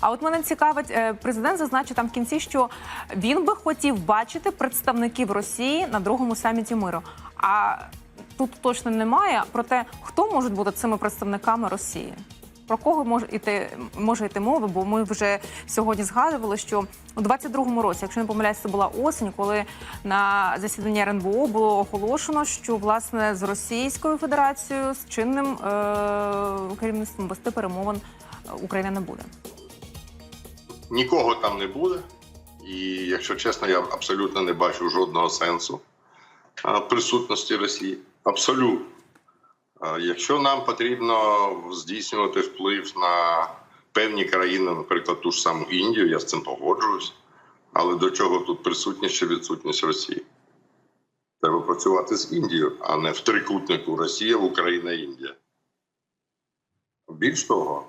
А от мене цікавить, е, президент зазначив там в кінці, що він би хотів бачити представників Росії на другому саміті миру. А тут точно немає. Проте хто можуть бути цими представниками Росії? Про кого може йти може йти мова? Бо ми вже сьогодні згадували, що у 22-му році, якщо не помиляюсь, це була осінь, коли на засіданні РНБО було оголошено, що власне з Російською Федерацією з чинним е- керівництвом вести перемовин е, Україна не буде. Нікого там не буде. І якщо чесно, я абсолютно не бачу жодного сенсу присутності Росії. Абсолютно. Якщо нам потрібно здійснювати вплив на певні країни, наприклад, ту ж саму Індію, я з цим погоджуюсь. Але до чого тут присутність чи відсутність Росії? Треба працювати з Індією, а не в трикутнику Росія, Україна, Індія. Більш того,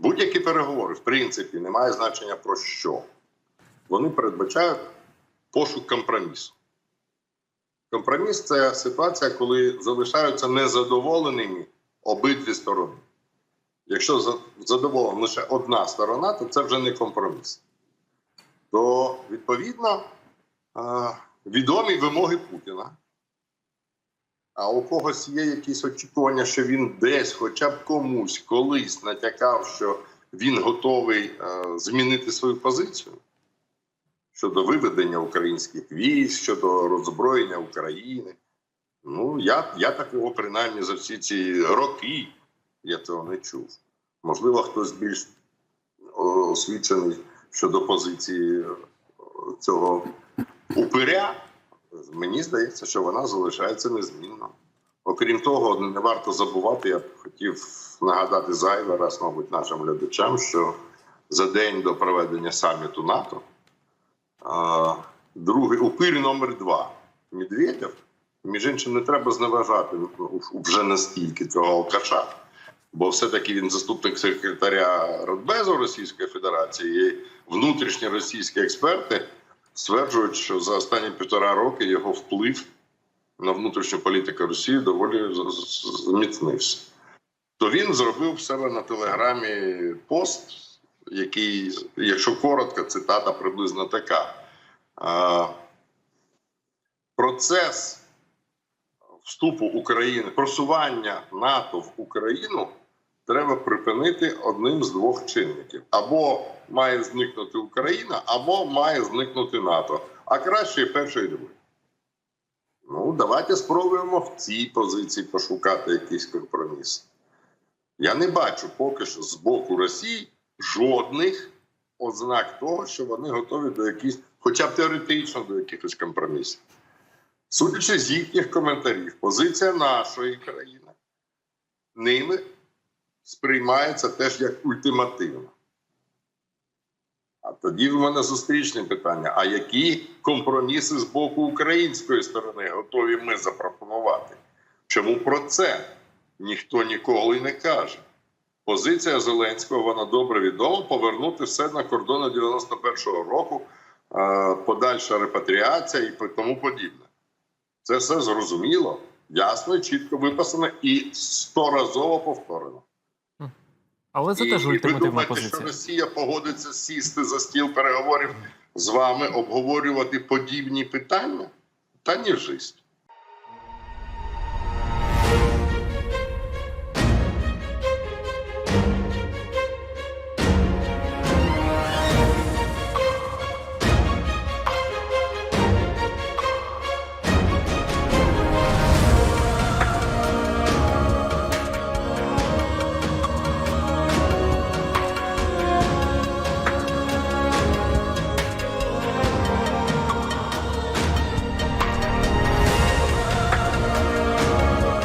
будь-які переговори, в принципі, не має значення про що. Вони передбачають пошук компромісу. Компроміс це ситуація, коли залишаються незадоволеними обидві сторони. Якщо задоволена лише одна сторона, то це вже не компроміс. То, відповідно, е, відомі вимоги Путіна. А у когось є якісь очікування, що він десь, хоча б комусь, колись натякав, що він готовий е, змінити свою позицію щодо виведення українських військ, щодо роззброєння України. Ну, я, я такого принаймні за всі ці роки я цього не чув. Можливо, хтось більш освічений щодо позиції е, цього упиря. Мені здається, що вона залишається незмінною. Окрім того, не варто забувати, я б хотів нагадати зайвий раз, мабуть, нашим глядачам, що за день до проведення саміту НАТО другий упир номер два Медведєв. Між іншим, не треба зневажати ну, вже настільки цього алкаша, бо все-таки він заступник секретаря Радбезу Російської Федерації. І внутрішні російські експерти стверджують, що за останні півтора роки його вплив на внутрішню політику Росії доволі зміцнився. То він зробив в себе на телеграмі пост, який, якщо коротко, цитата приблизно така. Процес вступу України, просування НАТО в Україну треба припинити одним з двох чинників: або має зникнути Україна, або має зникнути НАТО. А краще перше, і друге. Ну, давайте спробуємо в цій позиції пошукати якийсь компроміс. Я не бачу поки що з боку Росії жодних ознак того, що вони готові до якихось, хоча б теоретично до якихось компромісів. Судячи з їхніх коментарів, позиція нашої країни ними сприймається теж як ультимативна. А тоді в мене зустрічне питання: а які компроміси з боку української сторони готові ми запропонувати? Чому про це ніхто ніколи не каже? Позиція Зеленського вона добре відома повернути все на кордони 91-го року, подальша репатріація і тому подібне. Це все зрозуміло, ясно чітко виписано і сторазово повторено. Але це І теж ви думаєте, позиція. що Росія погодиться сісти за стіл переговорів з вами, обговорювати подібні питання? Та ні в жисть.